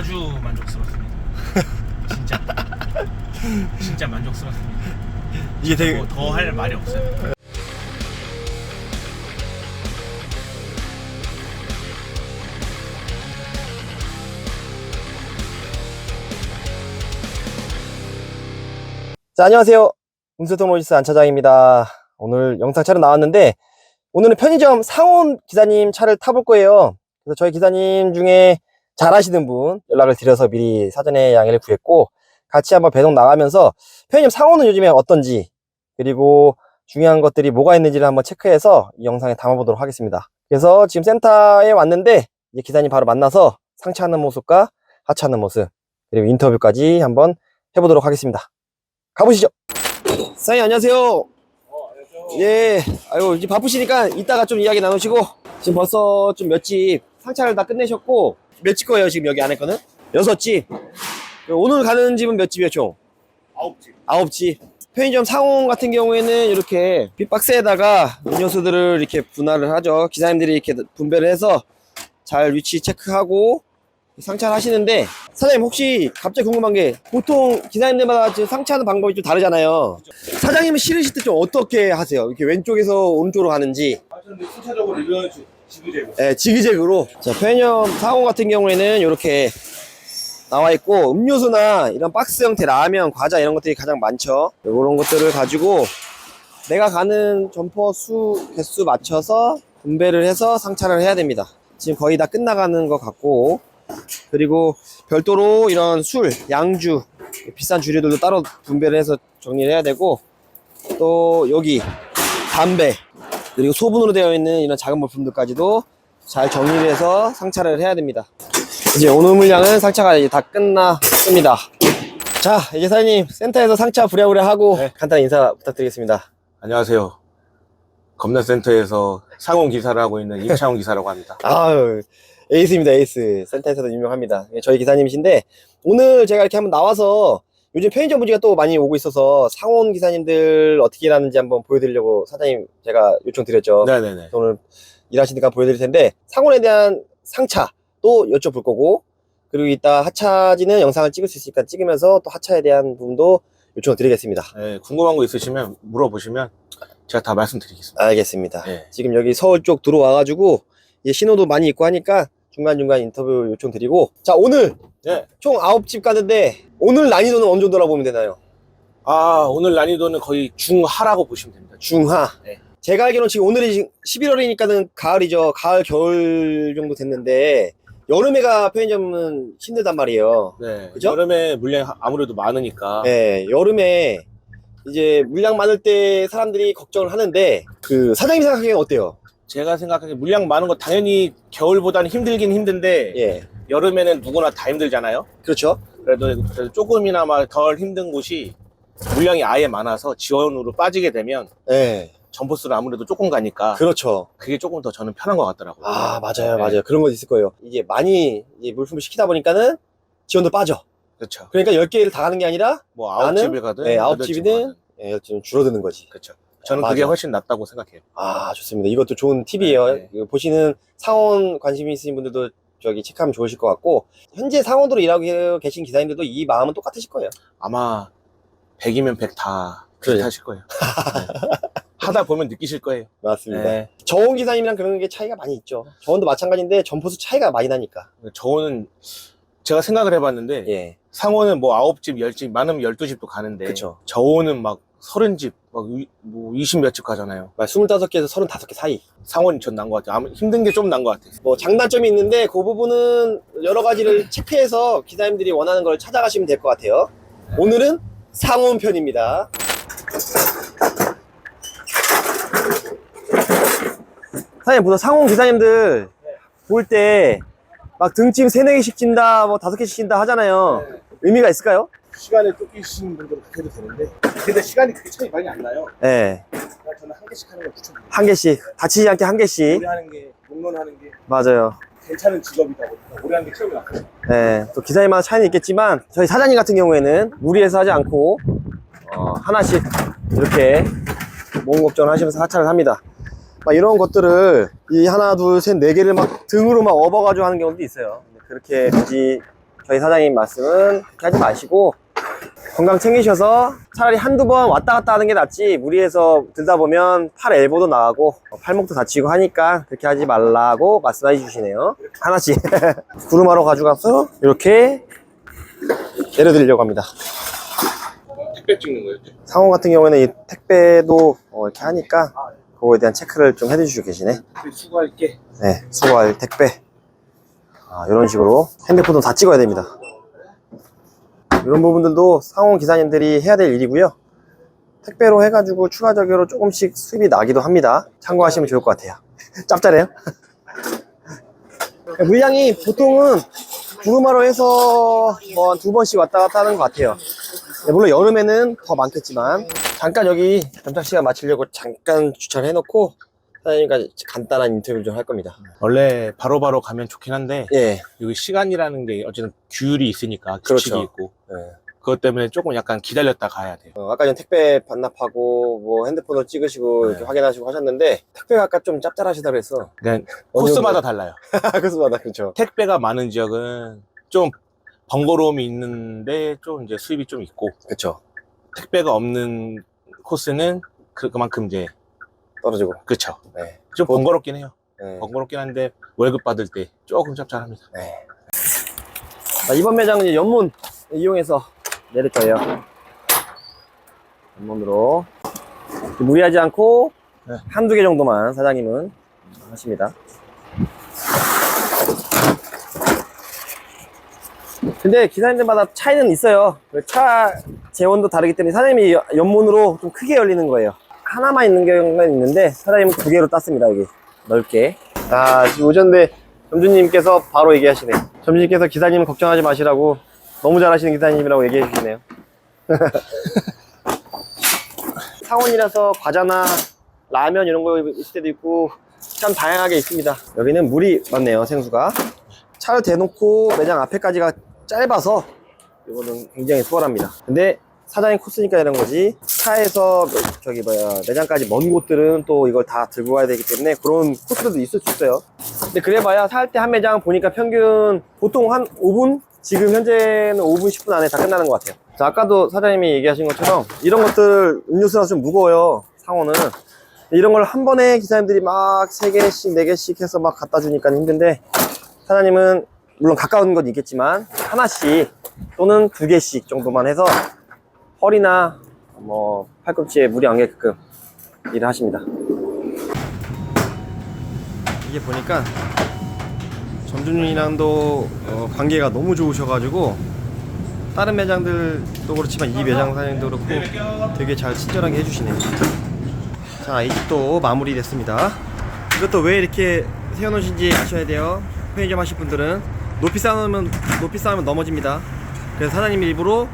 아주 만족스럽습니다. 진짜 진짜 만족스럽습니다. 이게 되게 뭐더할 말이 없어요. 자, 안녕하세요. 운수토모리스 안 차장입니다. 오늘 영상 촬영 나왔는데, 오늘은 편의점 상온 기사님 차를 타볼 거예요. 그래서 저희 기사님 중에 잘 아시는 분 연락을 드려서 미리 사전에 양해를 구했고, 같이 한번 배송 나가면서 편의점 상온은 요즘에 어떤지, 그리고 중요한 것들이 뭐가 있는지를 한번 체크해서 이 영상에 담아보도록 하겠습니다. 그래서 지금 센터에 왔는데, 이제 기사님 바로 만나서 상차하는 모습과 하차하는 모습, 그리고 인터뷰까지 한번 해보도록 하겠습니다. 가보시죠. 사장님 안녕하세요. 예, 아유 이제 바쁘시니까 이따가 좀 이야기 나누시고 지금 벌써 좀 몇 집 상차를 다 끝내셨고 몇 집 거예요 지금 여기 안에 거는? 여섯 집. 오늘 가는 집은 몇 집이에요 총? 아홉 집. 아홉 집. 편의점 상온 같은 경우에는 이렇게 빗박스에다가 음료수들을 이렇게 분할을 하죠. 기사님들이 이렇게 분배를 해서 잘 위치 체크하고 상차를 하시는데 사장님 혹시 갑자기 궁금한 게 보통 기사님들마다 상차하는 방법이 좀 다르잖아요. 사장님은 실으실 때 좀 어떻게 하세요? 이렇게 왼쪽에서 오른쪽으로 가는지 아, 저는 순차적으로 이런 지 그재그. 네, 지그재그로. 자, 편의점 상온 같은 경우에는 이렇게 나와 있고 음료수나 이런 박스 형태 라면, 과자 이런 것들이 가장 많죠. 이런 것들을 가지고 내가 가는 점퍼 수 개수 맞춰서 분배를 해서 상차를 해야 됩니다. 지금 거의 다 끝나가는 것 같고 그리고 별도로 이런 술, 양주, 비싼 주류들도 따로 분배를 해서 정리를 해야 되고 또 여기 담배 그리고 소분으로 되어 있는 이런 작은 물품들까지도 잘 정리를 해서 상차를 해야 됩니다. 이제 오늘 물량은 상차가 이제 다 끝났습니다. 자, 이제 사장님 센터에서 상차 부랴부랴 하고 네. 간단한 인사 부탁드리겠습니다. 안녕하세요. 검나센터에서 상온 기사를 하고 있는 임창훈 기사라고 합니다. 아유, 에이스입니다, 에이스. 센터에서도 유명합니다. 예, 저희 기사님이신데, 오늘 제가 이렇게 한번 나와서 요즘 편의점 문제가 또 많이 오고 있어서 상온 기사님들 어떻게 일하는지 한번 보여드리려고 사장님 제가 요청드렸죠. 네네네. 오늘 일하시니까 보여드릴 텐데, 상온에 대한 상차 또 여쭤볼 거고, 그리고 이따 하차지는 영상을 찍을 수 있으니까 찍으면서 또 하차에 대한 부분도 요청을 드리겠습니다. 네, 궁금한 거 있으시면 물어보시면 제가 다 말씀드리겠습니다. 알겠습니다. 네. 지금 여기 서울 쪽 들어와가지고 이제 신호도 많이 있고 하니까 중간중간 인터뷰 요청 드리고 자 오늘 네. 총 9집 가는데 오늘 난이도는 어느 정도라고 보면 되나요? 아, 오늘 난이도는 거의 중하라고 보시면 됩니다. 중하 네. 제가 알기로는 지금 오늘이 지금 11월이니까는 가을이죠 가을 겨울 정도 됐는데 여름에가 편의점은 힘들단 말이에요 네. 그죠? 여름에 물량 아무래도 많으니까. 네 여름에 이제 물량 많을 때 사람들이 걱정을 하는데 그 사장님 생각하기엔 어때요? 제가 생각하기에 물량 많은 거 당연히 겨울보다는 힘들긴 힘든데 예 여름에는 누구나 다 힘들잖아요. 그렇죠 그래도, 그래도 조금이나마 덜 힘든 곳이 물량이 아예 많아서 지원으로 빠지게 되면 예 점포수는 아무래도 조금 가니까 그렇죠 그게 조금 더 저는 편한 것 같더라고요. 아 맞아요 네. 맞아요 그런 거 있을 거예요 이게 많이 이제 물품을 시키다 보니까는 지원도 빠져 그렇죠. 그러니까 10개를 다 가는 게 아니라 뭐 아홉 나는- 집을 가든 네, 아홉 집이든. 예, 좀 줄어드는 거지 그렇죠. 저는 맞아. 그게 훨씬 낫다고 생각해요. 아 좋습니다 이것도 좋은 팁이에요 네. 이거 보시는 상원 관심이 있으신 분들도 저기 체크하면 좋으실 것 같고 현재 상원으로 일하고 계신 기사님들도 이 마음은 똑같으실 거예요 아마 100이면 100다 그래요. 비슷하실 거예요. 네. 하다 보면 느끼실 거예요. 맞습니다 네. 저온 기사님이랑 그런 게 차이가 많이 있죠 저온도 마찬가지인데 점포수 차이가 많이 나니까 저는 제가 생각을 해봤는데 예 상호는 뭐 9집, 10집, 많으면 12집도 가는데 그쵸. 저호는 막 30집, 막뭐 20몇 집 가잖아요. 25개에서 35개 사이 상원이 전 난 것 같아요. 아무 힘든 게 좀 난 것 같아요. 뭐 장단점이 있는데 그 부분은 여러 가지를 체크해서 기사님들이 원하는 걸 찾아가시면 될 것 같아요. 오늘은 상온 편입니다. 사장님 보통 상온 기사님들 볼 때 막 등짐 3, 4개씩 진다, 뭐 5개씩 진다 하잖아요. 의미가 있을까요? 시간을 쫓기시는 분들은 그렇게 해도 되는데 근데 시간이 그렇게 차이 많이 안 나요. 네. 그냥 저는 한 개씩 하는 걸 추천드려요. 한 개씩. 다치지 않게 한 개씩. 오래 하는 게, 롱런하는 게 맞아요. 괜찮은 직업이다 보니까 오래 하는 게 최고야. 네, 또 기사님마다 차이는 있겠지만 저희 사장님 같은 경우에는 무리해서 하지 않고 어, 하나씩 이렇게 몸 걱정을 하시면서 하차를 합니다. 막 이런 것들을 이 하나 둘 셋 네 개를 막 등으로 막 업어가지고 하는 경우도 있어요. 그렇게 굳이 저희 사장님 말씀은 그렇게 하지 마시고 건강 챙기셔서 차라리 한두 번 왔다 갔다 하는 게 낫지 무리해서 들다 보면 팔 엘보도 나가고 팔목도 다치고 하니까 그렇게 하지 말라고 말씀해 주시네요 하나씩 구름하러 가져가서 이렇게 내려드리려고 합니다 택배 찍는 거예요? 상호 같은 경우에는 이 택배도 어, 이렇게 하니까 그거에 대한 체크를 좀 해주시고 계시네 수고할게. 네, 수거할 택배. 아, 이런 식으로 핸드폰도 다 찍어야 됩니다. 이런 부분들도 상원 기사님들이 해야 될 일이고요. 택배로 해가지고 추가 적으로 조금씩 수입이 나기도 합니다. 참고하시면 좋을 것 같아요. 짭짤해요? 물량이 보통은 구루마로 해서 뭐 두 번씩 왔다 갔다 하는 것 같아요. 네, 물론 여름에는 더 많겠지만 잠깐 여기 점심 시간 마치려고 잠깐 주차를 해놓고 사장님과 간단한 인터뷰를 좀 할 겁니다. 원래 바로바로 가면 좋긴 한데 예. 여기 시간이라는 게 어쨌든 규율이 있으니까 규칙이 그렇죠. 있고 예. 그것 때문에 조금 약간 기다렸다 가야 돼요. 어, 아까 전 택배 반납하고 뭐 핸드폰으로 찍으시고 네. 이렇게 확인하시고 하셨는데 택배가 아까 좀 짭짤하시다 그래서 그냥 어느 코스마다 달라요. 그래서마다 그렇죠. 택배가 많은 지역은 좀 번거로움이 있는데 좀 이제 수입이 좀 있고 그렇죠. 택배가 없는 코스는 그, 그만큼 이제 떨어지고. 그쵸. 네. 좀 뭐- 번거롭긴 해요. 네. 번거롭긴 한데 월급 받을 때 조금 짭짤합니다. 네. 자, 이번 매장은 이제 연문 이용해서 내릴 거예요. 연문으로 무리하지 않고 네. 한두 개 정도만 사장님은 하십니다. 근데 기사님들마다 차이는 있어요. 차 재원도 다르기 때문에 사장님이 연문으로 좀 크게 열리는 거예요. 하나만 있는 경우가 있는데 사장님은 두 개로 땄습니다. 여기 넓게. 아 지금 오전에 점주님께서 바로 얘기하시네. 점주님께서 기사님 걱정하지 마시라고 너무 잘하시는 기사님이라고 얘기해 주시네요. 상온이라서 과자나 라면 이런 거 있을 때도 있고 참 다양하게 있습니다. 여기는 물이 많네요, 생수가. 차를 대놓고 매장 앞에까지가 짧아서 이거는 굉장히 수월합니다. 근데 사장님 코스니까 이런 거지 차에서 매- 저기 뭐야 매장까지 먼 곳들은 또 이걸 다 들고 가야 되기 때문에 그런 코스들도 있을 수 있어요. 근데 그래봐야 살 때 한 매장 보니까 평균 보통 한 5분? 지금 현재는 5분, 10분 안에 다 끝나는 것 같아요. 자, 아까도 사장님이 얘기하신 것처럼 이런 것들 음료수라 좀 무거워요. 상호는. 이런 걸 한 번에 기사님들이 막 3개씩, 4개씩 해서 막 갖다 주니까 힘든데 사장님은 물론 가까운 건 있겠지만 하나씩 또는 두 개씩 정도만 해서 허리나 뭐 팔꿈치에 물이 안 가게끔 일을 하십니다. 이게 보니까 점주님이랑도 어, 관계가 너무 좋으셔가지고 다른 매장들도 그렇지만 이 매장 사장님도 그렇고 되게 잘 친절하게 해주시네요. 자, 이 집도 마무리됐습니다. 이것도 왜 이렇게 세워놓으신지 아셔야 돼요. 편의점 하실 분들은 높이 쌓으면 높이 쌓으면 넘어집니다. 그래서 사장님이 일부러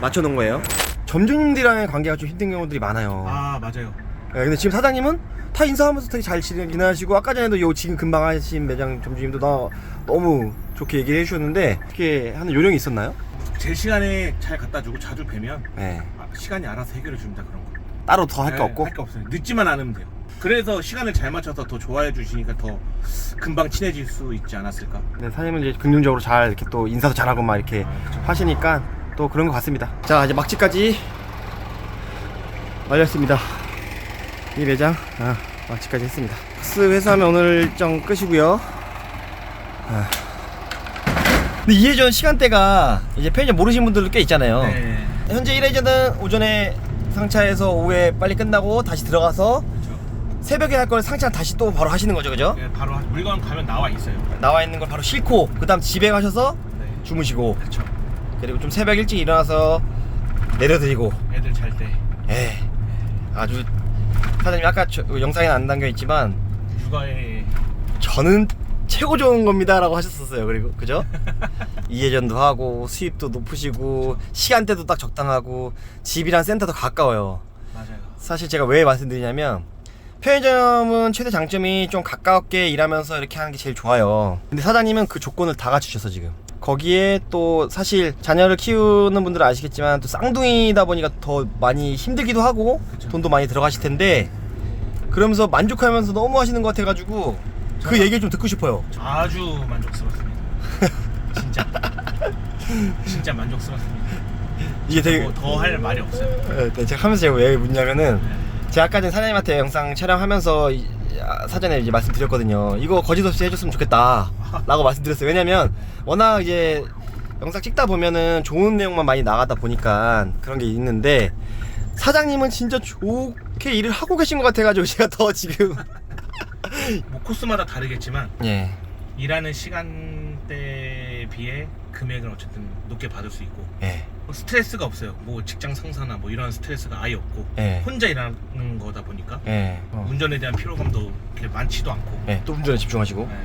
맞춰놓은 거예요. 점주님들이랑의 관계가 좀 힘든 경우들이 많아요. 아 맞아요. 네, 근데 지금 사장님은 다 인사하면서 되게 잘 지내시고 아까 전에도 요 지금 금방 하신 매장 점주님도 나 너무 좋게 얘기를 해주셨는데 어떻게 하는 요령이 있었나요? 제 시간에 잘 갖다 주고 자주 뵈면 네. 아, 시간이 알아서 해결해 줍니다 그런 거. 따로 더 할게 네, 없고 할게 없어요. 늦지만 않으면 돼요. 그래서 시간을 잘 맞춰서 더 좋아해 주시니까 더 금방 친해질 수 있지 않았을까? 네, 사장님은 이제 긍정적으로 잘 이렇게 또 인사도 잘하고 막 이렇게 아, 그쵸. 하시니까 또 그런 것 같습니다. 자 이제 막지까지 완료했습니다. 이 매장 아, 막지까지 했습니다. 스 회수하면 오늘 일정 끝이고요. 아. 근데 이해전 시간대가 이제 편의점 모르시는 분들도 꽤 있잖아요. 네. 현재 1회전은 오전에 상차해서 오후에 빨리 끝나고 다시 들어가서 그렇죠. 새벽에 할 걸 상차 다시 또 바로 하시는 거죠, 그죠? 네, 바로 하- 물건 가면 나와 있어요. 나와 있는 걸 바로 싣고 그 다음 집에 가셔서 네. 주무시고 그렇죠. 그리고 좀 새벽 일찍 일어나서 내려드리고. 애들 잘 때. 에 아주 사장님 아까 저, 영상에 안 담겨 있지만 육아에. 저는 최고 좋은 겁니다라고 하셨었어요. 그리고 그죠? 이해전도 하고 수입도 높으시고 시간대도 딱 적당하고 집이랑 센터도 가까워요. 맞아요. 사실 제가 왜 말씀드리냐면 편의점은 최대 장점이 좀 가깝게 일하면서 이렇게 하는 게 제일 좋아요. 근데 사장님은 그 조건을 다 갖추셔서 지금. 거기에 또 사실 자녀를 키우는 분들은 아시겠지만 또 쌍둥이다 보니까 더 많이 힘들기도 하고 그쵸. 돈도 많이 들어가실 텐데 그러면서 만족하면서 너무 하시는 것 같아가지고 그 얘기를 좀 듣고 싶어요. 아주 만족스럽습니다. 진짜. 진짜 만족스럽습니다. 이게 되게 뭐더할 말이 없어요. 네, 네, 제가 하면서 제가 왜 묻냐면은 제가 아까 전에 사장님한테 영상 촬영하면서 이- 아, 사전에 이제 말씀드렸거든요. 이거 거짓 없이 해줬으면 좋겠다. 라고 말씀드렸어요. 왜냐면 워낙 이제 영상 찍다 보면은 좋은 내용만 많이 나가다 보니까 그런 게 있는데 사장님은 진짜 좋게 일을 하고 계신 것 같아가지고 제가 더 지금 뭐 코스마다 다르겠지만 예. 일하는 시간대에 비해 금액을 어쨌든 높게 받을 수 있고 예. 뭐 스트레스가 없어요. 뭐 직장 상사나 뭐 이런 스트레스가 아예 없고 예. 혼자 일하는 거다 보니까 예. 어. 운전에 대한 피로감도 그렇게 많지도 않고 예. 또 운전에 집중하시고 네.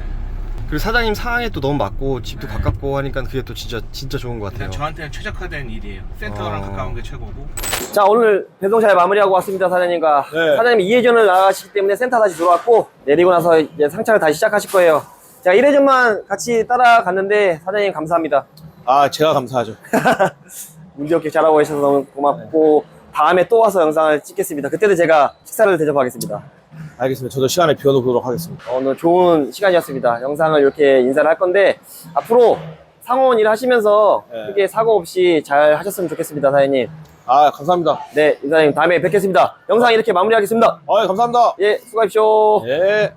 그리고 사장님 상황에 또 너무 맞고 집도 네. 가깝고 하니까 그게 또 진짜 진짜 좋은 것 같아요. 저한테는 최적화된 일이에요. 센터랑 어. 가까운 게 최고고 자 오늘 배송 잘 마무리하고 왔습니다 사장님과 네. 사장님 2회전을 나가시기 때문에 센터 다시 들어왔고 내리고 나서 이제 상차를 다시 시작하실 거예요 제가 1회전만 같이 따라갔는데 사장님 감사합니다 아 제가 감사하죠. 문제 없게 잘하고 계셔서 너무 고맙고 다음에 또 와서 영상을 찍겠습니다 그때도 제가 식사를 대접하겠습니다 알겠습니다. 저도 시간에 비워놓도록 하겠습니다. 오늘 좋은 시간이었습니다 영상을 이렇게 인사를 할 건데 앞으로 상호원 일 하시면서 네. 크게 사고 없이 잘 하셨으면 좋겠습니다 사장님 아 감사합니다. 네 이사장님 다음에 뵙겠습니다 영상 이렇게 마무리하겠습니다 아 감사합니다. 예 수고하십시오 예.